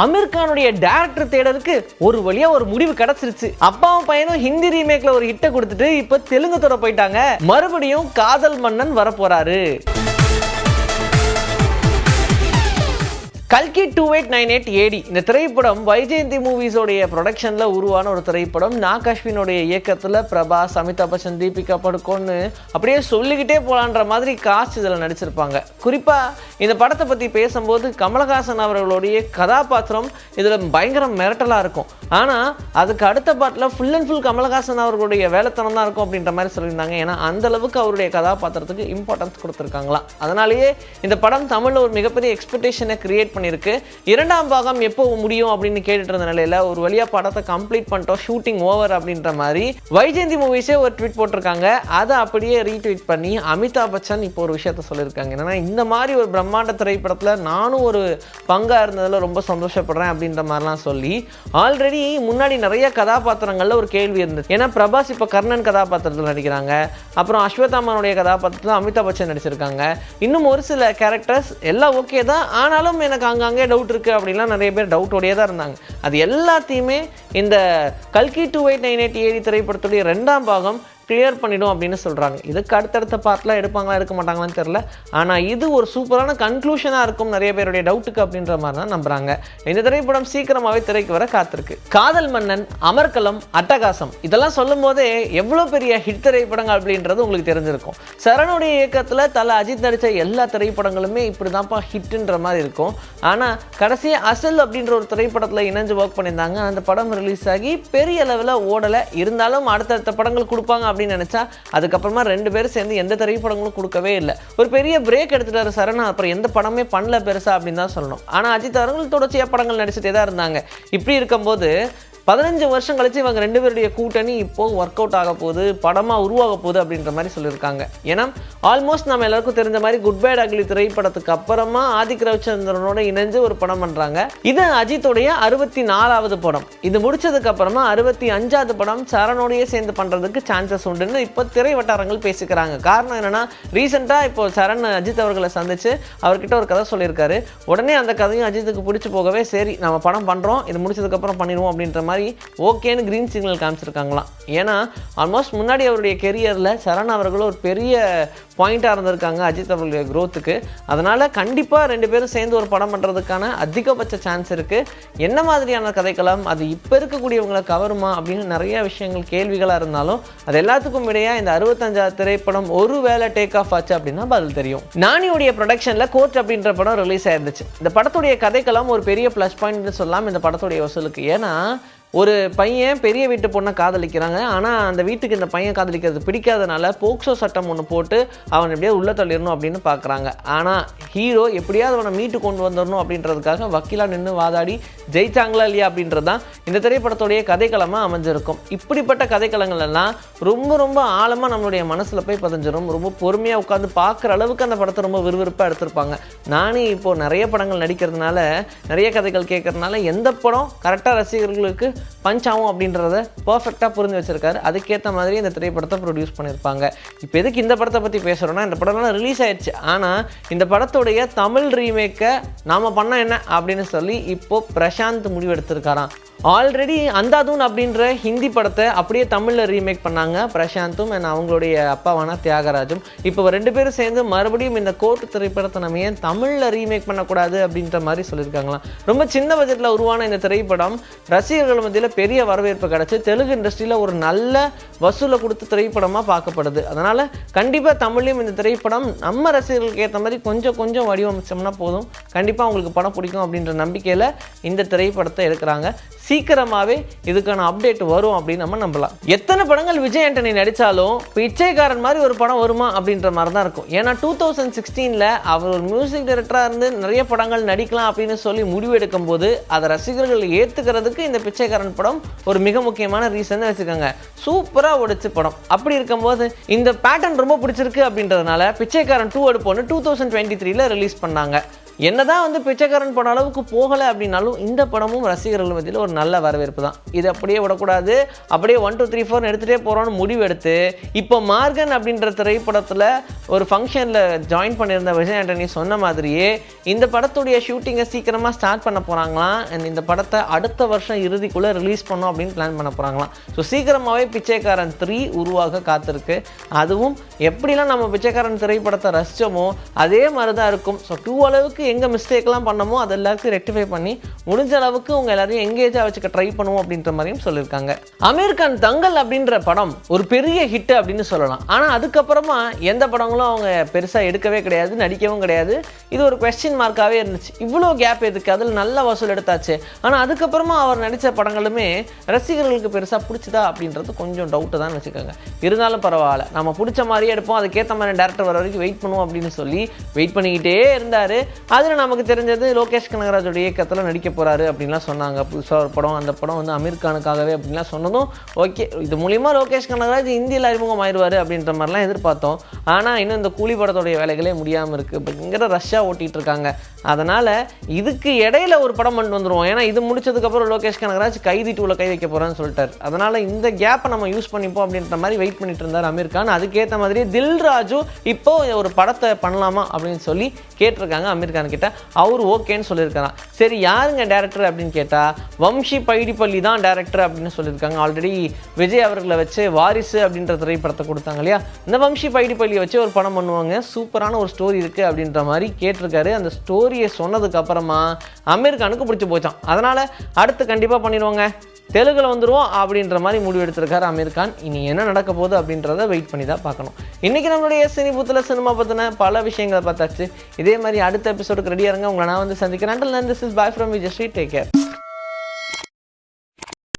Amir கானுடைய director தேடலுக்கு ஒரு வழியா ஒரு முடிவு கிடைச்சிருச்சு. அப்பாவும் பையனும் ஹிந்தி ரீமேக்ல ஒரு ஹிட்டை கொடுத்துட்டு இப்ப தெலுங்கு துறை போயிட்டாங்க. மறுபடியும் காதல் மன்னன் வரப்போறாரு. கல்கி two eight nine eight AD இந்த திரைப்படம் வைஜெயந்தி மூவிஸோடைய ப்ரொடக்ஷனில் உருவான ஒரு திரைப்படம். நாக் அஸ்வினுடைய இயக்கத்தில் பிரபாஸ் அமிதாப் பச்சன் தீபிகா படுகோன்னு அப்படியே சொல்லிக்கிட்டே போகலான்ற மாதிரி காஸ்ட் இதில் நடிச்சிருப்பாங்க. குறிப்பாக இந்த படத்தை பற்றி பேசும்போது கமலஹாசன் அவர்களுடைய கதாபாத்திரம் இதில் பயங்கர மிரட்டலாக இருக்கும். ஆனால் அதுக்கு அடுத்த பாட்டில் ஃபுல் அண்ட் ஃபுல் கமலஹாசன் அவர்களுடைய வேலைத்தனம் தான் இருக்கும் அப்படின்ற மாதிரி சொல்லியிருந்தாங்க. ஏன்னா அந்த அளவுக்கு அவருடைய கதாபாத்திரத்துக்கு இம்பார்ட்டன்ஸ் கொடுத்துருக்காங்களாம். அதனாலேயே இந்த படம் தமிழில் ஒரு மிகப்பெரிய எக்ஸ்பெக்டேஷனை கிரியேட் பண்ணியிருக்கு. இரண்டாம் பாகம் எப்போ முடியும் அப்படின்னு கேட்டுட்டு இருந்த நிலையில் ஒரு வழியாக படத்தை கம்ப்ளீட் பண்ணிட்டோம் ஷூட்டிங் ஓவர் அப்படின்ற மாதிரி. வைஜெயந்தி மூவிஸே ஒரு ட்வீட் போட்டிருக்காங்க. அதை அப்படியே ரீட்வீட் பண்ணி அமிதாப் பச்சன் இப்போ ஒரு விஷயத்த சொல்லியிருக்காங்க. என்னன்னா இந்த மாதிரி ஒரு பிரம்மாண்ட திரைப்படத்தில் நானும் ஒரு பங்காக இருந்ததில் ரொம்ப சந்தோஷப்படுறேன் அப்படின்ற மாதிரிலாம் சொல்லி ஆல்ரெடி முன்னாடி நிறைய கதாபாத்திரங்களில் ஒரு கேள்வி இருந்தது. ஏன்னா பிரபாஸ் இப்போ கர்ணன் கதாபாத்திரத்தில் நடிக்கிறாங்க. அப்புறம் அஸ்வத்தாமனுடைய கதாபாத்திரத்தில் அமிதாப் பச்சன் நடிச்சிருக்காங்க. இன்னும் ஒரு சில கேரக்டர்ஸ் எல்லாம் ஓகே தான். ஆனாலும் எனக்கு அங்கங்கே டவுட் இருக்குது அப்படின்லாம் நிறைய பேர் டவுட்டோடையே தான் இருந்தாங்க. அது எல்லாத்தையுமே இந்த கல்கி two eight nine eight AD திரைப்படத்துடைய ரெண்டாம் பாகம் கிளியர் பண்ணிடும் அப்படின்னு சொல்கிறாங்க இதுக்கு அடுத்தடுத்த பார்ட்லாம் எடுப்பாங்களா எடுக்க மாட்டாங்களான்னு தெரில ஆனால் இது ஒரு சூப்பரான கன்க்ளூஷனாக இருக்கும் நிறைய பேருடைய டவுட்டுக்கு அப்படின்ற மாதிரி தான் நம்புறாங்க. இந்த திரைப்படம் சீக்கிரமாகவே திரைக்கு வர காத்திருக்கு. காதல் மன்னன் அமர்கலம் அட்டகாசம் இதெல்லாம் சொல்லும் போதே எவ்வளோ பெரிய ஹிட் திரைப்படங்கள் அப்படின்றது உங்களுக்கு தெரிஞ்சிருக்கும். சரணுடைய இயக்கத்தில் தலை அஜித் நடித்த எல்லா திரைப்படங்களுமே இப்படி தான்ப்பா ஹிட்டுன்ற மாதிரி இருக்கும். ஆனால் கடைசியாக அசல் அப்படின்ற ஒரு திரைப்படத்தில் இணைஞ்சு ஒர்க் பண்ணியிருந்தாங்க. அந்த படம் ரிலீஸ் ஆகி பெரிய லெவலில் ஓடலை. இருந்தாலும் அடுத்தடுத்த படங்கள் கொடுப்பாங்க அப்படின்னு நினச்சா அதுக்கப்புறமா ரெண்டு பேரும் சேர்ந்து எந்த திரைப்படங்களும் கொடுக்கவே இல்லை. ஒரு பெரிய பிரேக் எடுத்துட்டாரு சரணா அப்புறம் எந்த படமே பண்ணல பெருசா அப்படின்னு தான் சொல்லணும். ஆனால் அஜித் அவர்கள் தொடர்ச்சியாக படங்கள் நடிச்சுட்டே தான் இருந்தாங்க. இப்படி இருக்கும்போது பதினஞ்சு வருஷம் கழிச்சு இவங்க ரெண்டு பேருடைய கூட்டணி இப்போ ஒர்க் அவுட் ஆக போகுது படமாக உருவாக போகுது அப்படின்ற மாதிரி சொல்லியிருக்காங்க. ஏன்னா ஆல்மோஸ்ட் நம்ம எல்லாருக்கும் தெரிஞ்ச மாதிரி குட் பேட் அக்லி திரைப்படத்துக்கு அப்புறமா ஆதிக் ரவிச்சந்திரனோட இணைஞ்சு ஒரு படம் பண்ணுறாங்க இது அஜித்துடைய அறுபத்தி நாலாவது படம். இது முடிச்சதுக்கு அப்புறமா அறுபத்தி அஞ்சாவது படம் சரணோடையே சேர்ந்து பண்ணுறதுக்கு சான்சஸ் உண்டுன்னு இப்போ திரை வட்டாரங்கள் பேசிக்கிறாங்க. காரணம் என்னன்னா ரீசெண்டாக இப்போ சரண் அஜித் அவர்களை சந்திச்சு அவர்கிட்ட ஒரு கதை சொல்லியிருக்காரு. உடனே அந்த கதையும் அஜித்துக்கு பிடிச்சி போகவே சரி நம்ம படம் பண்ணுறோம் இது முடிச்சதுக்கப்புறம் பண்ணிடுவோம் அப்படின்ற மாதிரி ஓகேன்னு க்ரீன் சிக்னல் காமிச்சிருக்காங்களாம். ஏன்னா ஆல்மோஸ்ட் முன்னாடி அவருடைய கெரியரில் சரண் அவர்களும் ஒரு பெரிய பாயிண்ட்டாக இருந்திருக்காங்க அஜித் அவர்களுடைய க்ரோத்துக்கு அதனால் கண்டிப்பாக ரெண்டு பேரும் சேர்ந்து ஒரு படம் பண்ணுறதுக்கான அதிகபட்ச சான்ஸ் இருக்குது என்ன மாதிரியான கதைக்களம்? அது இப்போ இருக்கக்கூடியவங்களை கவருமா? அப்படின்னு நிறைய விஷயங்கள் கேள்விகளாக இருந்தாலும் அது எல்லாத்துக்கும் இடையே இந்த அறுபத்தஞ்சாவது திரைப்படம் ஒரு வேளை டேக் ஆஃப் ஆச்சு அப்படின்னா பதில் தெரியும். நானியுடைய ப்ரொடக்ஷனில் கோர்ட் அப்படின்ற படம் ரிலீஸ் ஆயிருந்துச்சு. இந்த படத்துடைய கதைக்களம் ஒரு பெரிய ப்ளஸ் பாயிண்ட்னு சொல்லலாம் இந்த படத்துடைய வசூலுக்கு. ஏன்னா ஒரு பையன் பெரிய வீட்டு பொண்ணை காதலிக்கிறாங்க. ஆனால் அந்த வீட்டுக்கு இந்த பையன் காதலிக்கிறது பிடிக்காதனால போக்சோ சட்டம் ஒன்று போட்டு அவன் எப்படியாவது உள்ள தள்ளிடணும் அப்படின்னு பார்க்குறாங்க ஆனால் ஹீரோ எப்படியாவது அவனை மீட்டு கொண்டு வந்துடணும் அப்படின்றதுக்காக வக்கீலாக நின்று வாதாடி ஜெயிச்சாங்களா இல்லையா அப்படின்றது தான் இந்த திரைப்படத்துடைய கதைக்களமாக அமைஞ்சிருக்கும். இப்படிப்பட்ட கதைக்களங்கள் எல்லாம் ரொம்ப ரொம்ப ஆழமாக நம்மளுடைய மனசில் போய் பதிஞ்சிடும் ரொம்ப பொறுமையாக உட்காந்து பார்க்குற அளவுக்கு அந்த படத்தை ரொம்ப விறுவிறுப்பாக எடுத்திருப்பாங்க. நானே இப்போது நிறைய படங்கள் நடிக்கிறதுனால நிறைய கதைகள் கேட்கறதுனால எந்த படம் கரெக்டாக ரசிகர்களுக்கு பஞ்ச் ஆகும் அப்படின்றத பர்ஃபெக்டாக புரிஞ்சு வச்சிருக்காரு. அதுக்கேற்ற மாதிரி இந்த திரைப்படத்தை ப்ரொடியூஸ் பண்ணியிருப்பாங்க. இப்போ எதுக்கு இந்த படத்தை பற்றி பேசுகிறோன்னா இந்த படம்லாம் ரிலீஸ் ஆயிடுச்சு. ஆனால் இந்த படத்துடைய தமிழ் ரீமேக்கை நாம் பண்ண என்ன அப்படின்னு சொல்லி இப்போ பிரசாந்த் முடிவெடுத்திருக்காராம். ஆல்ரெடி அந்தாதூன் அப்படின்ற ஹிந்தி படத்தை அப்படியே தமிழில் ரீமேக் பண்ணாங்க. பிரசாந்தும் அண்ட் அவங்களுடைய அப்பாவான தியாகராஜும். இப்போ ரெண்டு பேரும் சேர்ந்து மறுபடியும் இந்த கோர்ட் திரைப்படத்தை நம்ம ஏன் தமிழில் ரீமேக் பண்ணக்கூடாது அப்படின்ற மாதிரி சொல்லியிருக்காங்களாம் ரொம்ப சின்ன பட்ஜெட்டில் உருவான இந்த திரைப்படம் ரசிகர்கள் மத்தியில் பெரிய வரவேற்பு கிடச்சி தெலுங்கு இண்டஸ்ட்ரியில் ஒரு நல்ல வசூலை கொடுத்த திரைப்படமாக பார்க்கப்படுது. அதனால் கண்டிப்பாக தமிழ்லையும் இந்த திரைப்படம் நம்ம ரசிகர்களுக்கு ஏற்ற மாதிரி கொஞ்சம் கொஞ்சம் வடிவமைச்சோம்னா போதும். கண்டிப்பாக உங்களுக்கு படம் பிடிக்கும் அப்படின்ற நம்பிக்கையில் இந்த திரைப்படத்தை எடுக்கிறாங்க. சீக்கிரமாகவே இதுக்கான அப்டேட் வரும் அப்படின்னு நம்ம நம்பலாம். எத்தனை படங்கள் விஜய் ஆண்டனி நடித்தாலும் பிச்சைக்காரன் மாதிரி ஒரு படம் வருமா அப்படின்ற மாதிரி தான் இருக்கும். ஏன்னா டூ தௌசண்ட் சிக்ஸ்டீனில் அவர் ஒரு மியூசிக் டைரக்டராக இருந்து நிறைய படங்கள் நடிக்கலாம் அப்படின்னு சொல்லி முடிவு எடுக்கும்போது அதை ரசிகர்கள் ஏற்றுக்கிறதுக்கு இந்த பிச்சைக்காரன் படம் ஒரு மிக முக்கியமான ரீசன் வச்சுக்கோங்க. சூப்பராக ஒடிச்சு படம். அப்படி இருக்கும்போது இந்த பேட்டர்ன் ரொம்ப பிடிச்சிருக்கு அப்படின்றதுனால பிச்சைக்காரன் டூ எடுப்போன்னு டூ தௌசண்ட் டுவெண்ட்டி த்ரீல ரிலீஸ் பண்ணாங்க. என்னதான் வந்து பிச்சைக்காரன் படம் அளவுக்கு போகலை அப்படின்னாலும் இந்த படமும் ரசிகர்கள் மத்தியில் ஒரு நல்ல வரவேற்பு தான். இது அப்படியே விடக்கூடாது. அப்படியே ஒன் டூ த்ரீ ஃபோர்னு எடுத்துகிட்டே போகிறோன்னு முடிவு எடுத்து இப்போ மார்கன் அப்படின்ற திரைப்படத்தில் ஒரு ஃபங்க்ஷனில் ஜாயின் பண்ணியிருந்த விஜய் ஆண்டனி சொன்ன மாதிரியே இந்த படத்துடைய ஷூட்டிங்கை சீக்கிரமாக ஸ்டார்ட் பண்ண போகிறாங்களாம் அண்ட் இந்த படத்தை அடுத்த வருஷம் இறுதிக்குள்ளே ரிலீஸ் பண்ணோம் அப்படின்னு பிளான் பண்ண போகிறாங்களாம் ஸோ சீக்கிரமாகவே பிச்சைக்காரன் த்ரீ உருவாக காத்திருக்கு. அதுவும் எப்படிலாம் நம்ம பிச்சைக்காரன் திரைப்படத்தை ரசித்தோமோ அதே மாதிரி தான் இருக்கும். ஸோ டூ அளவுக்கு எங்கே மிஸ்டேக்லாம் பண்ணமோ அது எல்லாத்தையும் ரெக்டிஃபை பண்ணி முடிஞ்ச அளவுக்கு உங்கள் எல்லாரையும் எங்கேஜாக வச்சுக்க ட்ரை பண்ணுவோம் அப்படின்ற மாதிரியும் சொல்லியிருக்காங்க. அமீர் கான் தங்கல் அப்படின்ற படம் ஒரு பெரிய ஹிட் அப்படின்னு சொல்லலாம். ஆனால் அதுக்கப்புறமா எந்த படங்களும் அவங்க பெருசாக எடுக்கவே கிடையாது நடிக்கவும் கிடையாது. இது ஒரு கொஸ்டின் மார்க்காகவே இருந்துச்சு. இவ்வளோ கேப் எதுக்கு? அதில் நல்ல வசூல் எடுத்தாச்சு. ஆனால் அதுக்கப்புறமா அவர் நடித்த படங்களுமே ரசிகர்களுக்கு பெருசாக பிடிச்சதா அப்படின்றது கொஞ்சம் டவுட்டு தான் வச்சுக்கோங்க. இருந்தாலும் பரவாயில்ல. நம்ம பிடிச்ச மாதிரியே எடுப்போம். அதுக்கேற்ற மாதிரி டேரக்டர் வர வரைக்கும் வெயிட் பண்ணுவோம் அப்படின்னு சொல்லி வெயிட் பண்ணிக்கிட்டே இருந்தார். அதில் நமக்கு தெரிஞ்சது லோகேஷ் கனகராஜோட இயக்கத்தில் நடிக்க போகிறாரு அப்படின்லாம் சொன்னாங்க. புதுசாக ஒரு படம் அந்த படம் வந்து அமீர் கானுக்காகவே அப்படின்லாம் சொன்னதும் ஓகே. இது மூலிமா லோகேஷ் கனகராஜ் இந்தியில் அறிமுகம் ஆயிடுவார் அப்படின்ற மாதிரிலாம் எதிர்பார்த்தோம். ஆனால் இன்னும் இந்த கூலி படத்தோடைய வேலைகளே முடியாமல் இருக்குது பயங்கர ரஷ்ஷாக ஓட்டிகிட்டு இருக்காங்க. அதனால் இதுக்கு இடையில ஒரு படம் கொண்டு வந்துடுவோம் ஏன்னா இது முடிச்சதுக்கப்புறம் லோகேஷ் கனகராஜ் கைதி டூவில் கை வைக்க போகிறான்னு சொல்லிட்டார். அதனால் இந்த கேப்பை நம்ம யூஸ் பண்ணிப்போம் அப்படின்ற மாதிரி வெயிட் பண்ணிட்டு இருந்தார் அமீர் கான். அதுக்கேற்ற மாதிரி தில்ராஜும் இப்போ ஒரு படத்தை பண்ணலாமா அப்படின்னு சொல்லி கேட்டிருக்காங்க அமீர் கான். கேட்டால் அவர் ஓகேன்னு சொல்லியிருக்காராம். சரி யாருங்க டேரக்டர் அப்படின்னு கேட்டால் வம்ஷி பைடிப்பள்ளி தான் டேரக்டர் அப்படின்னு சொல்லியிருக்காங்க. ஆல்ரெடி விஜய் அவர்களை வச்சு வாரிசு அப்படின்ற திரைப்படத்தை கொடுத்தாங்க இல்லையா? இந்த வம்ஷி பைடிப்பள்ளியை வச்சு ஒரு படம் பண்ணுவாங்க. சூப்பரான ஒரு ஸ்டோரி இருக்குது அப்படின்ற மாதிரி கேட்டிருக்காரு. அந்த ஸ்டோரியை சொன்னதுக்கு அப்புறமா அமீர் கானுக்கு பிடிச்சி போச்சான் அதனால் அடுத்து கண்டிப்பாக பண்ணிடுவாங்க. தெலுங்கில் வந்துருவோம் அப்படின்ற மாதிரி முடிவு எடுத்திருக்காரு அமீர் கான். இனி என்ன நடக்க போகுது அப்படின்றத வெயிட் பண்ணி தான் பார்க்கணும். இன்றைக்கி நம்மளுடைய சினி புத்தில் சினிமா பற்றின பல விஷயங்களை பார்த்தாச்சு. இதே மாதிரி அடுத்த எபிசோடுக்கு ரெடியாக இருங்க. உங்களை நான் வந்து சந்திக்கிறேன். This is boy from Vijay Sri take care